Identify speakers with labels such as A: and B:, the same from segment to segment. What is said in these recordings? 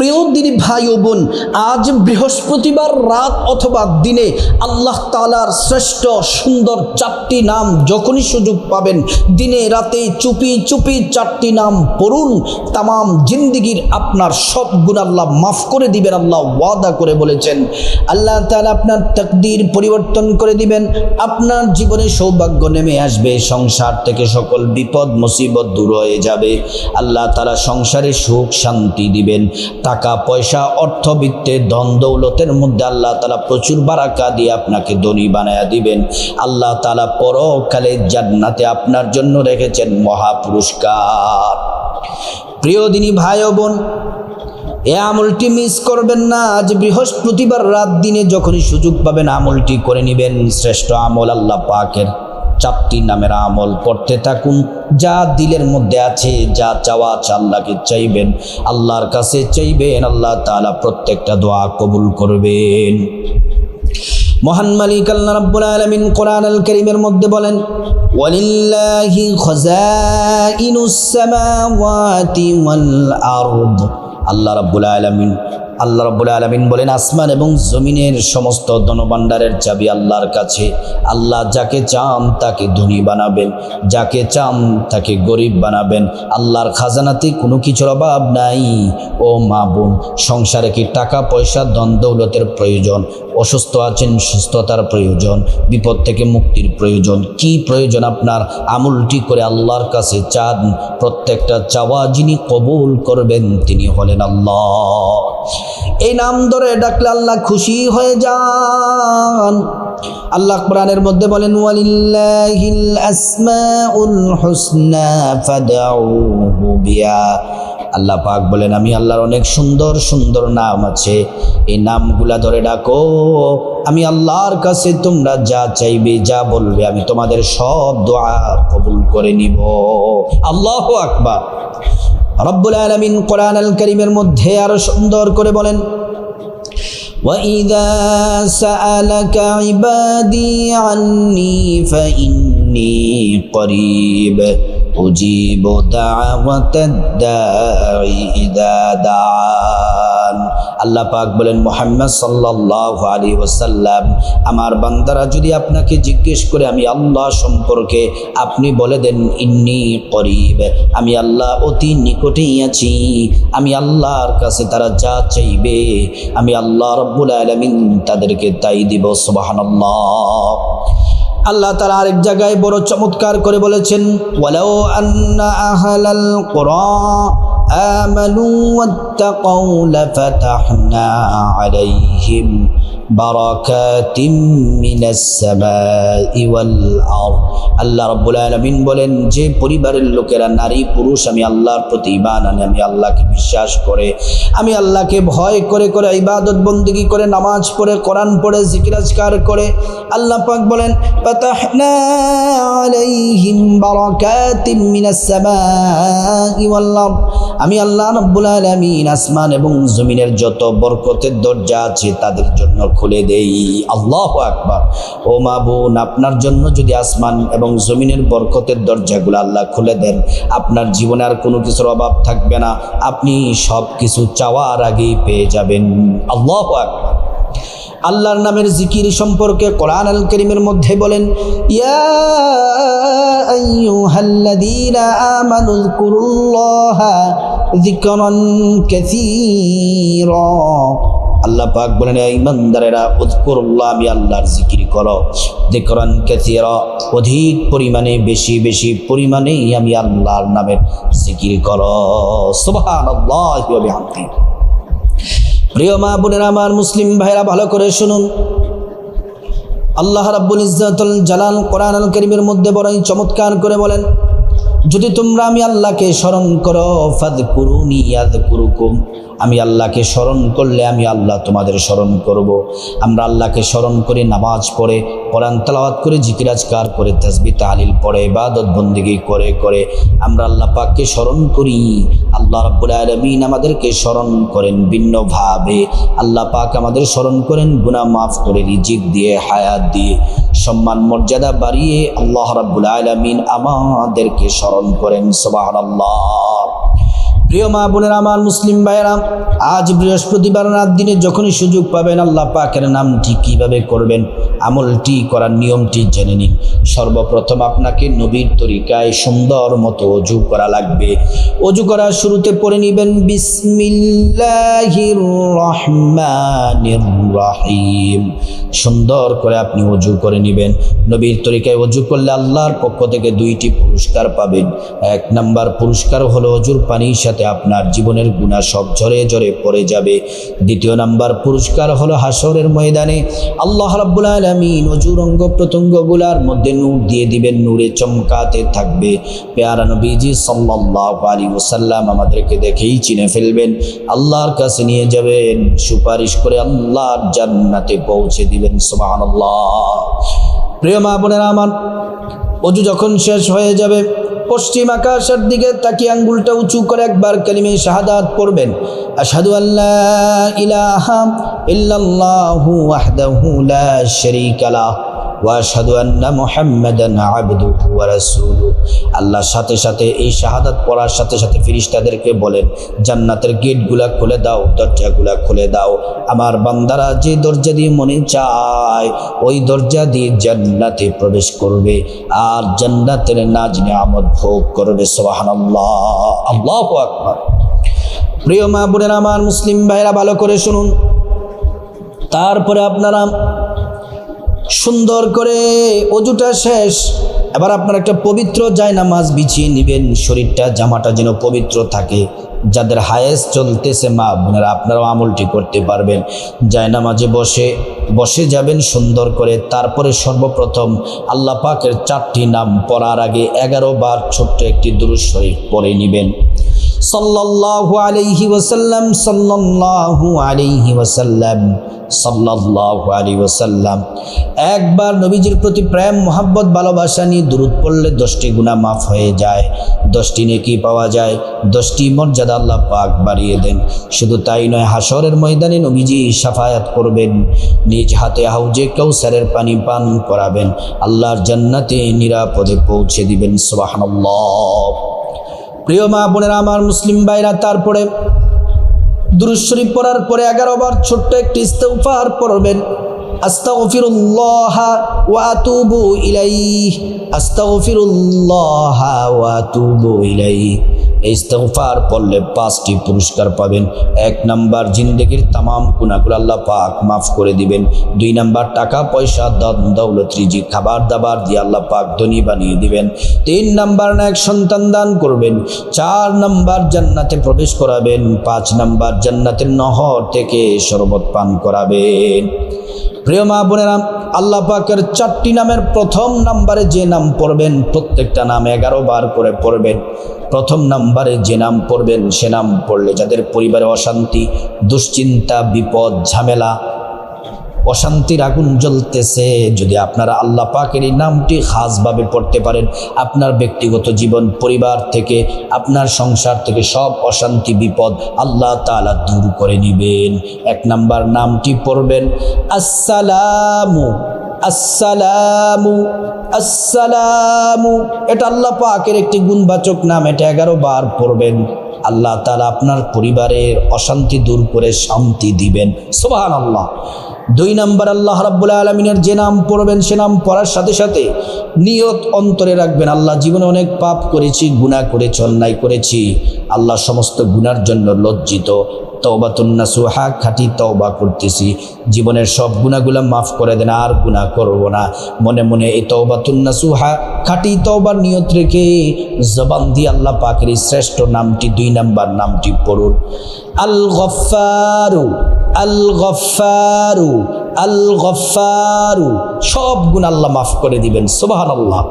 A: প্রিয় দিনী ভাই ও বোন, আজ বৃহস্পতিবার রাত অথবা দিনে আল্লাহ তালার শ্রেষ্ঠ সুন্দর চারটি নাম যখনই সুযোগ পাবেন, দিনে রাতে চুপি চুপি চারটি নাম পড়ুন, তামাম জিন্দিগির আপনার সব গুণ আল্লাহ মাফ করে দিবেন, আল্লাহ ওয়াদা করে বলেছেন। আল্লাহ তালা আপনার তকদির পরিবর্তন করে দিবেন, আপনার জীবনে সৌভাগ্য নেমে আসবে, সংসার থেকে সকল বিপদ, মুসিবত দূর হয়ে যাবে। আল্লাহ তালা সংসারে সুখ শান্তি দিবেন। টাকা, পয়সা অর্থবিত্তে ধন, দৌলতের মধ্যে আল্লাহ তালা প্রচুর বারাকা দিয়ে আপনাকে ধনী বানায়া দিবেন। আল্লাহ তালা পরকালে জান্নাতে আপনার জন্য রেখেছেন মহা পুরস্কার প্রিয় দিনী ভাই বোন, এ আমলটি মিস করবেন না। আজ বৃহস্পতিবার রাত দিনে যখনই সুযোগ পাবেন আমলটি করে নেবেন। শ্রেষ্ঠ আমল আল্লাহ পাকের চারটি নামের আমল পড়তে থাকুন। যা দিলের মধ্যে আছে, যা চাওয়া আছে, আল্লাহকে চাইবেন। আল্লাহর কাছে চাইবেন, আল্লাহ তাআলা প্রত্যেকটা দোয়া কবুল করবেন। মহান মালিক আল্লাহ রাব্বুল মধ্যে বলেন, ওয়ালিল্লাহি আল্লাহ রাব্বুল আলামিন আল্লাহ রব্বুল আলমিন বলেন, আসমান এবং জমিনের সমস্ত ধনভাণ্ডারের চাবি আল্লাহর কাছে। আল্লাহ যাকে চান তাকে ধনী বানাবেন, যাকে চান তাকে গরিব বানাবেন। আল্লাহর খাজানাতে কোনো কিছুর অভাব নাই। ও মা বোন, সংসারে কি টাকা, পয়সা ধন দৌলতের প্রয়োজন? অসুস্থ আছেন, সুস্থতার প্রয়োজন, বিপদ থেকে মুক্তির প্রয়োজন। কি প্রয়োজন আপনার? আমুলটি করে আল্লাহর কাছে চান। প্রত্যেকটা চাওয়া যিনি কবুল করবেন, তিনি হলেন আল্লাহ। এই নাম ধরে ডাকলে আল্লাহ খুশি হয়ে যান। আল্লাহ কোরআনের মধ্যে বলেন, ওয়ালিল্লাহিল আসমাউল হুসনা ফাদউহু বিহা। আল্লাহ পাক বলেন আমি আল্লাহর অনেক সুন্দর সুন্দর নাম আছে এই নামগুলা ধরে ডাকো আমি আল্লাহর কাছে তোমরা যা চাইবে যা বলবে আমি তোমাদের সব দোয়া কবুল করে নিব আল্লাহ আকবার রব্বুল আলমিন কোরআন আল করিমের মধ্যে আরো সুন্দর করে বলেন وإذا سألك عبادي عني فإني قريب أجيب دعوة الداعي إذا دعان আল্লাহ পাক বলেন মোহাম্মদ সাল্লাহ আলী ওসাল্লাম আমার বান্দারা যদি আপনাকে জিজ্ঞেস করে আমি আল্লাহ সম্পর্কে আপনি বলে দেন ইন্নি করিব আমি আল্লাহ অতি নিকটেই আছি আমি আল্লাহর কাছে তারা যা চাইবে আমি আল্লাহ রব্বুল আলমিন তাদেরকে তাই দিব সুবাহান আল্লাহ তারা আরেক জায়গায় বড় চমৎকার করে বলেছেন آمنوا واتقوا لفتحنا عليهم بركات من السماء والأرض আল্লাহ রব্বুল আলমিন বলেন যে পরিবারের লোকেরা নারী পুরুষ আমি আল্লাহর প্রতি ইমান আনে আমি আল্লাহকে বিশ্বাস করে আমি আল্লাহকে ভয় করে করে ইবাদত বন্দিগি করে নামাজ পড়ে কোরআন পড়ে জিকিরাজকার করে আল্লাহ পাক বলেন ফাতাহনা আলাইহিম বারাকাতিম মিনাস সামাই ওয়াল আরদ আমি আল্লাহ রব্বুল আলামিন আসমান এবং জমিনের যত বরকতের দরজা আছে তাদের জন্য খুলে দেই। আল্লাহ আকবার। ও মা বোন, আপনার জন্য যদি আসমান এবং জমিনের বরকতের দরজাগুলো আল্লাহ খুলে দেন, আপনার জীবনে আর কোনো কিছুর অভাব থাকবে না। আপনি সব কিছু চাওয়ার আগেই পেয়ে যাবেন। আল্লাহ আকবার। আল্লাহর নামের জিকির সম্পর্কে কোরআন আল করিমের মধ্যে বলেন আল্লাহ পাক বলেন ইমানদারেরা উযকুরুল্লাহ, আমি আল্লাহর জিকির করো। যিকরান কাসীরা, অধিক পরিমাণে, বেশি বেশি পরিমাণে আমি আল্লাহর নামের জিকির করো। বিহামদিহি। প্রিয় মা বোনেরা আমার মুসলিম ভাইরা, ভালো করে শুনুন। আল্লাহ রাব্বুল ইজ্জাতুল জালাল কোরআন আল করিমের মধ্যে বড়ই চমৎকার করে বলেন, যদি তোমরা আমি আল্লাহকে স্মরণ করো ফাদ কুরুনি ইয়াদ কুরুকুম আমি আল্লাহকে স্মরণ করলে আমি আল্লাহ তোমাদের স্মরণ করব। আমরা আল্লাহকে স্মরণ করে নামাজ পড়ে, কোরআন তালাওয়াত করে জিকিরাজকার করে তাসবি তালিল পড়ে বাদত বন্দিগি করে করে, আমরা আল্লাহ পাককে স্মরণ করি। আল্লাহ রাব্বুল আলমিন আমাদেরকে স্মরণ করেন ভিন্নভাবে। আল্লাহ পাক আমাদের স্মরণ করেন গুনাহ মাফ করে, রিজিক দিয়ে, হায়াত দিয়ে, সম্মান, মর্যাদা বাড়িয়ে আল্লাহ রাব্বুল আলমিন আমাদেরকে স্মরণ করেন। সবাহ আল্লাহ প্রিয় মা বোনের আমার মুসলিম ভাইয়েরা, আজ বৃহস্পতিবার রাত দিনে যখনই সুযোগ পাবেন আল্লাহ পাকের নামটি কীভাবে করবেন, আমলটি করার নিয়মটি জেনে নিন। সর্বপ্রথম আপনাকে নবীর তরিকায় সুন্দর মতো অজু করা লাগবে। অজু করার শুরুতে পড়ে নিবেন বিসমিল্লাহির রহমানির রহিম সুন্দর করে আপনি অজু করে নেবেন। নবীর তরিকায় অজু করলে আল্লাহর পক্ষ থেকে দুইটি পুরস্কার পাবেন। এক নাম্বার পুরস্কার হলো অজুর পানির সাথে আপনার জীবনের গুণা সব ঝরে ঝরে পড়ে যাবে। দ্বিতীয় নাম্বার পুরস্কার হলো হাসরের ময়দানে। আল্লাহ রাব্বুল আলামিন অজুর অঙ্গ প্রত্যঙ্গগুলার মধ্যে নূর দিয়ে দিবেন, নূরে চমকাতে থাকবে। পেয়ারা নবীজি সাল্লাল্লাহু আলাইহি ওয়াসাল্লাম আমাদেরকে দেখেই চিনে ফেলবেন। আল্লাহর কাছে নিয়ে যাবেন, সুপারিশ করে আল্লাহর জান্নাতে পৌঁছে দিবেন, সুবহানাল্লাহ। প্রিয় মা বোনেরা, আমার অজু যখন শেষ হয়ে যাবে পশ্চিম আকাশের দিকে তাকিয়ে আঙ্গুলটা উঁচু করে একবার কালিমে শাহাদাত পড়বেন। আসাদু আল্লাহ ইলাহা ইল্লাল্লাহু ওয়াহদাহু লা শারীকা ওয়াশহাদু আন্না মুহাম্মাদান আবদুহু ওয়া রাসূলুহু। আল্লাহর সাথে সাথে এই শাহাদাত পড়ার সাথে সাথে ফেরেশতাদেরকে বলেন, জান্নাতের গেটগুলা খুলে দাও, দরজাগুলা খুলে দাও। আমার বান্দারা যে দরজা দিয়ে মনে চায়, ওই দরজা দিয়ে জান্নাতে প্রবেশ করবে। আর জান্নাতের নাজ নিয়ামত ভোগ করবে, সুবহানাল্লাহ। আল্লাহু আকবার। প্রিয় মা বোনেরা, আমার মুসলিম ভাইরা, ভালো করে শুনুন। তারপরে আপনারা সুন্দর করে অজুটা শেষ। এবার আপনার একটা পবিত্র জায়নামাজ বিছিয়ে নেবেন। শরীরটা, জামাটা যেন পবিত্র থাকে। যাদের হায়েস চলতেছে মা বোনেরা, আপনারাও আমলটি করতে পারবেন। জায়নামাজে বসে বসে যাবেন সুন্দর করে। তারপরে সর্বপ্রথম আল্লাহ পাকের চারটি নাম পড়ার আগে এগারো বার ছোট্ট একটি দুরুজ শরীফ পড়ে নেবেন। সাল্লাল্লাহু আলাইহি ওয়াসাল্লাম, সাল্লাল্লাহু আলাইহি ওয়াসাল্লাম, সাল্লাল্লাহু আলাইহি ওয়াসাল্লাম। একবার নবীজির প্রতি প্রেম, মোহাব্বত, ভালোবাসা নিয়ে দূরত পড়লে দশটি গুণা মাফ হয়ে যায়। দশটি নেকি পাওয়া যায়, দশটি মর্যাদা আল্লাহ পাক বাড়িয়ে দেন। শুধু তাই নয় হাসরের ময়দানে নবীজি সাফায়াত করবেন, নিজ হাতে হাউজে কৌসারের পানি পান করাবেন। আল্লাহর জান্নাতে নিরাপদে পৌঁছে দিবেন, সুবহানাল্লাহ। প্রিয় মা বোনেরা, আমার মুসলিম ভাইরা, তারপরে দুরুশরী পড়ার পরে এগারো বার ছোট্ট একটি ইস্তফার পড়বেন। আস্তাগফিরুল্লাহ ওয়া ওয়া আতুবু ইলাইহি। এই ইস্তেগফার পড়লে পাঁচটি পুরস্কার পাবেন। এক নাম্বার, জিন্দেগির তামাম গুণাগুলো আল্লাহ পাক মাফ করে দিবেন। দুই নাম্বার, টাকা, পয়সা দন দৌলত খাবার দাবার দিয়ে আল্লাহ পাক ধনী বানিয়ে দিবেন। তিন নাম্বার না এক সন্তান দান করবেন। চার নাম্বার, জান্নাতে প্রবেশ করাবেন। পাঁচ নাম্বার, জান্নাতের নহর থেকে শরবত পান করাবেন। প্রিয় মা বোনেরা আল্লাহ পাকের চারটি নামের প্রথম নাম্বারে যে নাম পড়বেন, প্রত্যেকটা নাম এগারো বার করে পড়বেন। প্রথম নাম্বারে যে নাম পড়বেন, সে নাম পড়লে যাদের পরিবারে অশান্তি, দুশ্চিন্তা, বিপদ, ঝামেলা অশান্তির আগুন জ্বলতেছে। যদি আপনারা আল্লাহ পাকের এই নামটি খাসভাবে পড়তে পারেন, আপনার ব্যক্তিগত জীবন, পরিবার থেকে, আপনার সংসার থেকে সব অশান্তি, বিপদ আল্লাহ তাআলা দূর করে নেবেন এক নাম্বার নামটি পড়বেন, আসসালামু আসসালামু আসসালামু। এটা আল্লাহ পাকের একটি গুণবাচক নাম, এটা এগারো বার পড়বেন। আল্লাহ তাআলা আপনার পরিবারের অশান্তি দূর করে শান্তি দিবেন। সোবাহান আল্লাহ দুই নাম্বার আল্লাহ রাব্বুল আলমিনের যে নাম পড়বেন, সে নাম পড়ার সাথে সাথে নিয়ত অন্তরে রাখবেন। আল্লাহ জীবনে অনেক পাপ করেছি, গুনাহ করেছি, অন্যায় করেছি। আল্লাহ সমস্ত গুনার জন্য লজ্জিত। তওবাতুন্না সুহা খাটি তওবা করতেছি। জীবনের সব গুণাগুলা মাফ করে দেন, আর গুণা করব না। মনে মনে এই তওবাতুন্না সুহা খাটি তওবার নিয়ত রেখে জবান দিয়ে আল্লাহ পাকের শ্রেষ্ঠ নামটি, দুই নাম্বার নামটি পড়ুন। আল গফারু আল গফারু আল গফারু সব গুণ আল্লাহ মাফ করে দিবেন সুবাহান আল্লাহ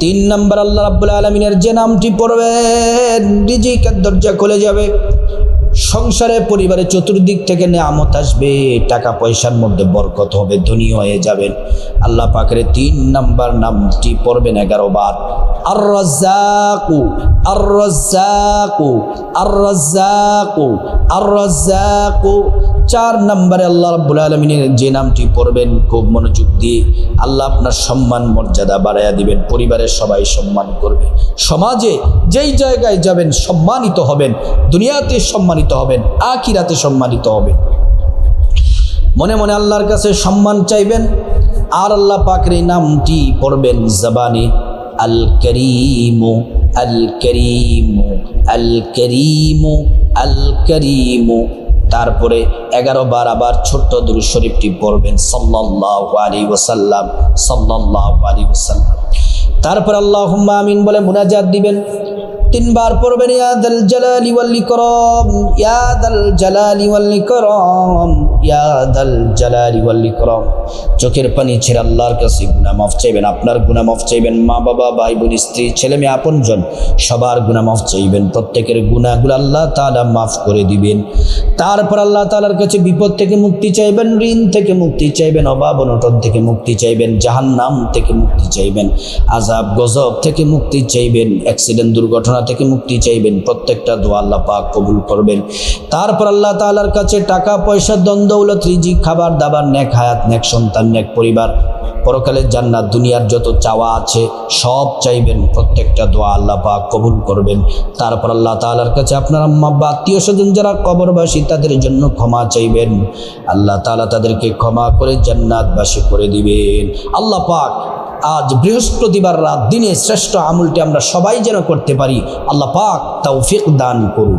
A: তিন নম্বর আল্লাহ রাব্বুল আলমিনের যে নামটি পড়বেন, রিজিকের দরজা খুলে যাবে, সংসারে, পরিবারে চতুর্দিক থেকে নেয়ামত আসবে টাকা পয়সার মধ্যে বরকত হবে, ধনী হয়ে যাবেন। আল্লাহ পাকের তিন নাম্বার নামটি পড়বেন এগারো বার। আর রাজ্জাকু আর রাজ্জাকু আর আর চার নম্বরে আল্লাহ রাব্বুল আলমিনের যে নামটি পড়বেন, খুব মনোযোগ দিয়ে আল্লাহ আপনার সম্মান, মর্যাদা বাড়াইয়া দিবেন, পরিবারের সবাই সম্মান করবে। সমাজে যেই জায়গায় যাবেন, সম্মানিত হবেন, দুনিয়াতে সম্মানিত হবেন আকিরাতে সম্মানিত হবেন। মনে মনে আল্লাহর কাছে সম্মান চাইবেন, আর আল্লাহ পাকের নামটি পড়বেন জবানে আল করিমু الكريم আল করিমু তারপরে এগারো বার আবার ছোট্ট দুরু শরীফটি পড়বেন সাল্লাহ আলী ওসাল্লাম সাল্লাহ আলী ওসাল্লাম তারপর আল্লাহ আমিন বলে মুনাজাত দিবেন। তিনবার পড়বেন ইয়াদাল জালালি ওয়াল ইকরাম ইয়াদাল জালালি ওয়াল ইকরাম ইয়াদাল জালালি ওয়াল ইকরাম। চোখের পানি ছেড়ে আল্লাহর কাছে গুনাহ মাফ চাইবেন, আপনার গুনাহ মাফ চাইবেন, মা বাবা ভাই বোন স্ত্রী, ছেলে মেয়ে, আপনজন, সবার গুনাহ মাফ চাইবেন, প্রত্যেকের গুনাহগুলো আল্লাহ তাআলা মাফ করে দিবেন। তারপর আল্লাহ তাআলার কাছে বিপদ থেকে মুক্তি চাইবেন, ঋণ থেকে মুক্তি চাইবেন, অভাব অনটন থেকে মুক্তি চাইবেন, জাহান্নাম থেকে মুক্তি চাইবেন আজাব গজব থেকে মুক্তি চাইবেন, অ্যাক্সিডেন্ট, দুর্ঘটনা থেকে মুক্তি চাইবেন, প্রত্যেকটা দোয়া আল্লাহ পাক কবুল করবেন। তারপর আল্লাহ তাআলার কাছে টাকা, পয়সা দ্বন্দ্বৌলত রিজিক, খাবার, দাবার, নেক হায়াত, নেক সন্তান, নেক পরিবার পরকালের জান্নাত, দুনিয়ার যত চাওয়া আছে, সব চাইবেন, প্রত্যেকটা দোয়া আল্লাহ পাক কবুল করবেন। তারপর আল্লাহ তাআলার কাছে আপনার আম্মা বা আত্মীয় স্বজন যারা কবরবাসী, তাদের জন্য ক্ষমা চাইবেন। আল্লাহ তাআলা তাদেরকে ক্ষমা করে জান্নাতবাসী করে দিবেন। আল্লাহ পাক আজ বৃহস্পতিবার রাত দিনে শ্রেষ্ঠ আমলটি আমরা সবাই যেন করতে পারি, আল্লাহ পাক তৌফিক দান করুন।